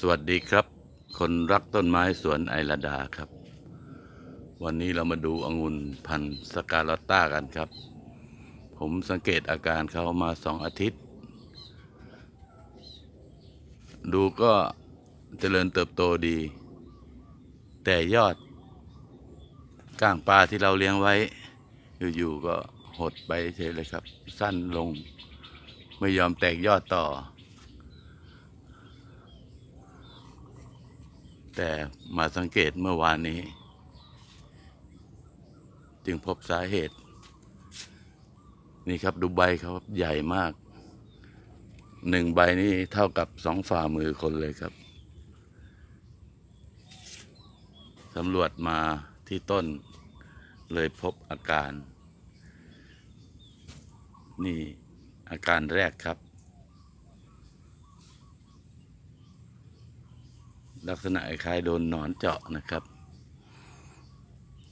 สวัสดีครับ คนรักต้นไม้สวนไอราดาครับ วันนี้เรามาดูองุ่นพันธุ์สกาลอตต้ากันครับ ผมสังเกตอาการเขามาสองอาทิตย์ ดูก็เจริญเติบโตดี แต่ยอดก้างปลาที่เราเลี้ยงไว้ อยู่ๆก็หดไปเฉยเลยครับ สั้นลง ไม่ยอมแตกยอดต่อ แต่มาสังเกตเมื่อวานนี้ จึงพบสาเหตุ นี่ครับดูใบเขาครับใหญ่มากหนึ่งใบนี่เท่ากับสองฝ่ามือคนเลยครับสำรวจมาที่ต้นเลยพบอาการ นี่อาการแรกครับ ลักษณะคล้ายโดนหนอนเจาะนะครับ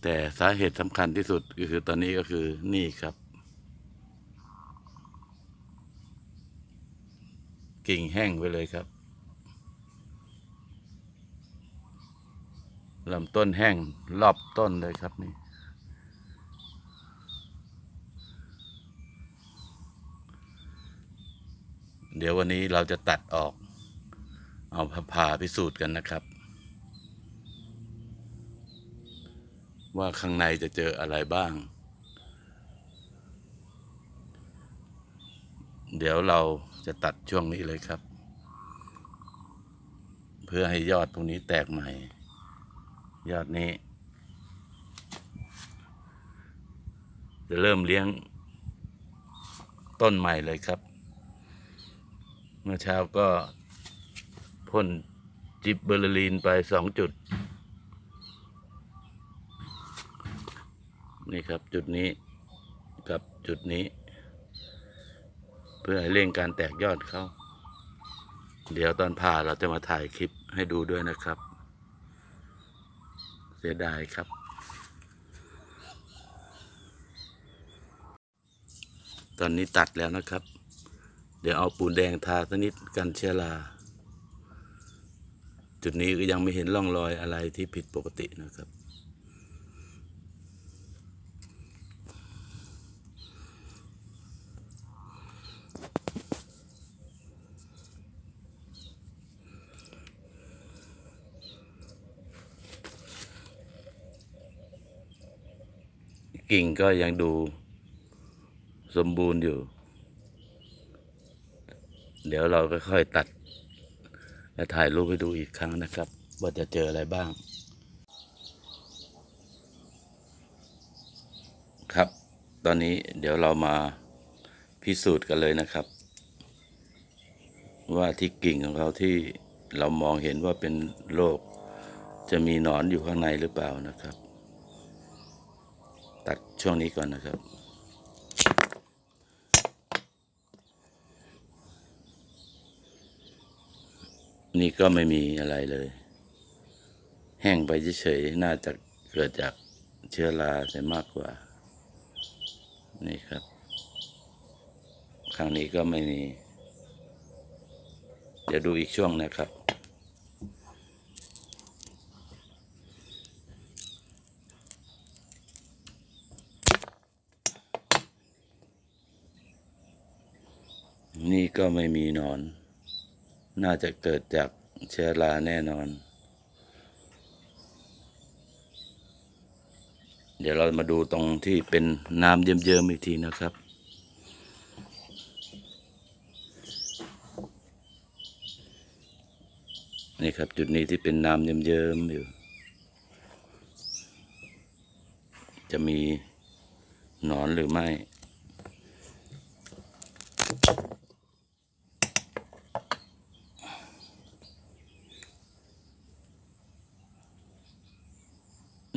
แต่สาเหตุสำคัญที่สุดก็คือตอนนี้ก็คือนี่ครับ กิ่งแห้งไปเลยครับลำต้นแห้งรอบต้นเลยครับนี่เดี๋ยววันนี้เราจะตัดออก เอาผ่าพิสูจน์กันนะครับ ว่าข้างในจะเจออะไรบ้าง เดี๋ยวเราจะตัดช่วงนี้เลยครับ เพื่อให้ยอดตรงนี้แตกใหม่ ยอดนี้ จะเริ่มเลี้ยงต้นใหม่เลยครับ เมื่อเช้าก็ พ่นจิบเบอร์ลีนไปสองจุด นี่ครับจุดนี้กับจุดนี้ เพื่อให้เร่งการแตกยอดเขาเดี๋ยวตอนผ่าเราจะมาถ่ายคลิปให้ดูด้วยนะครับ เสียดายครับตอนนี้ตัดแล้วนะครับ เดี๋ยวเอาปูนแดงทาสักนิดกันเชื้อรา จุดนี้ก็ยังไม่เห็นร่องรอยอะไรที่ผิดปกตินะครับ กิ่งก็ยังดูสมบูรณ์อยู่ เดี๋ยวเราก็ค่อยตัด และถ่ายรูปให้ดูอีกครั้งนะครับ ว่าจะเจออะไรบ้าง ครับ ตอนนี้เดี๋ยวเรามาพิสูจน์กันเลยนะครับ ว่าที่กิ่งของเขาที่เรามองเห็นว่าเป็นโรคจะมีหนอนอยู่ข้างในหรือเปล่านะครับ ตัดช่วงนี้ก่อนนะครับ นี่ก็ไม่มีอะไรเลย แห้งไปเฉยๆน่าจะเกิดจากเชื้อราใช่มากกว่า นี่ครับ ข้างนี้ก็ไม่มี เดี๋ยวดูอีกช่วงนะครับนี่ก็ไม่มีนอน น่าจะเกิดจากเชื้อราแน่นอน เดี๋ยวเรามาดูตรงที่เป็นน้ำเยิ้มๆอีกทีนะครับนี่ครับจุดนี้ที่เป็นน้ำเยิ้มๆอยู่ จะมีหนอนหรือไม่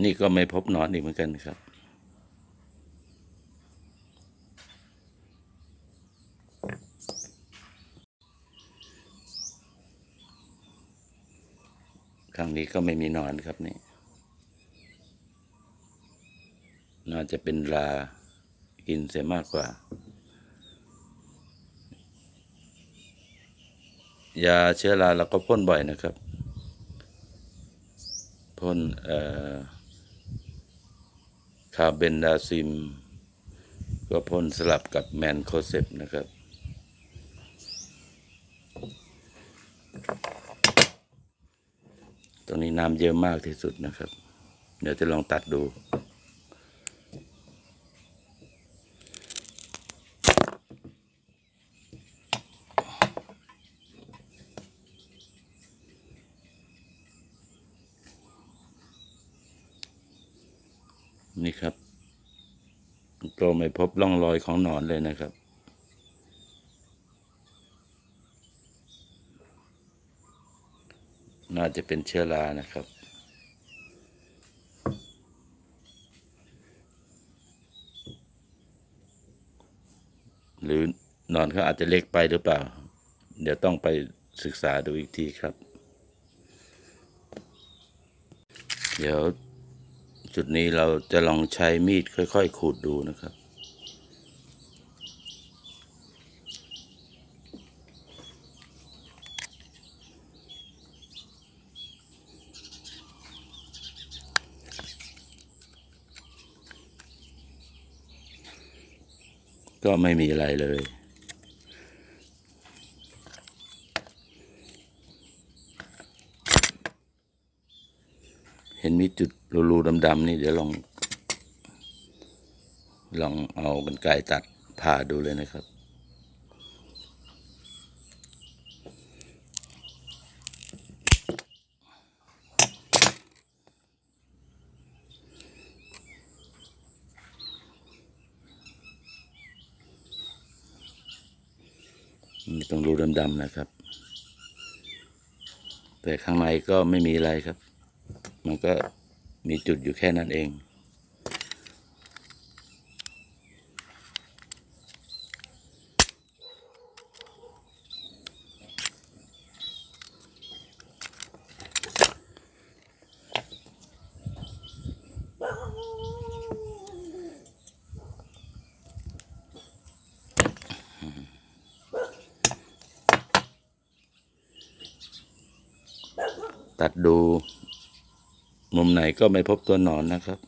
นี่ก็ไม่พบหนอนอีกเหมือนกันครับครั้งนี้ก็ไม่มีนอนครับนี่น่าจะเป็นลากินเสียมากกว่า ยาเชื้อราเราก็พ่นบ่อยนะครับพ่นเอ่อ คาเบนดาซิม ก็พ่นสลับกับแมนโคเซปนะครับ ตรงนี้น้ำเยอะมากที่สุดนะครับ เดี๋ยวจะลองตัดดู นี่ครับก็ไม่พบร่องรอยของหนอนเลยนะครับ น่าจะเป็นเชื้อรานะครับ หรือนอนเขาอาจจะเล็กไปหรือเปล่า เดี๋ยวต้องไปศึกษาดูอีกทีครับ เดี๋ยว จุดนี้เราจะลองใช้มีดค่อยๆ ขูดดูนะครับ ก็ไม่มีอะไรเลย ห็นมีจุดรูๆดำๆนี่เดี๋ยวลอง ลองเอากันไกตัดผ่าดูเลยนะครับนี่ตรงรูดำๆนะครับ แต่ข้างในก็ไม่มีอะไรครับ มันก็มีจุดอยู่แค่นั้นเอง ตัดดู มุมไหนก็ไม่พบตัวหนอนนะครับ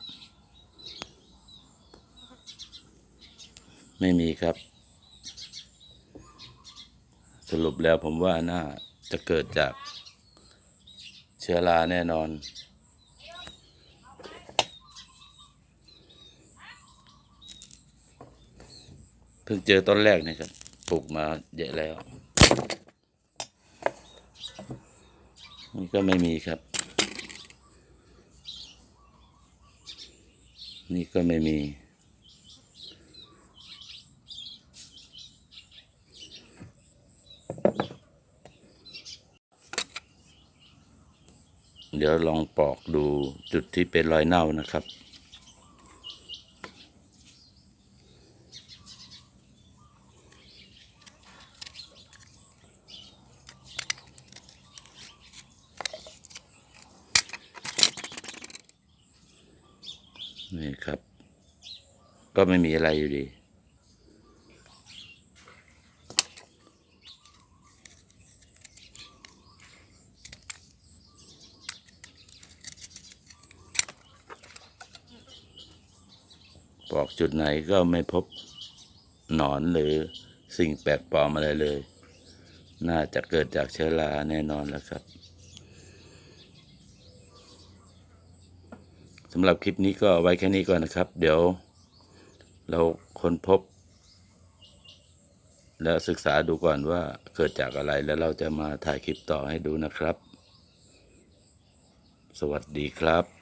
ไม่มีครับ สรุปแล้วผมว่าน่าจะเกิดจากเชื้อราแน่นอน เพิ่งเจอต้นแรกนี่ครับปลูกมาเยอะแล้วนี่ก็ไม่มีครับ นี่ก็ไม่มี เดี๋ยวลองปอกดูจุดที่เป็นรอยเน่านะครับ นี่ครับ ก็ไม่มีอะไรอยู่ดี ปอกจุดไหนก็ไม่พบหนอนหรือสิ่งแปลกปลอมอะไรเลย น่าจะเกิดจากเชื้อราแน่นอนแล้วครับ สำหรับคลิปนี้ก็ไว้แค่นี้ก่อนนะครับ เดี๋ยวเราค้นพบ แล้วศึกษาดูก่อนว่าเกิดจากอะไรแล้วเราจะมาถ่ายคลิปต่อให้ดูนะครับ สวัสดีครับ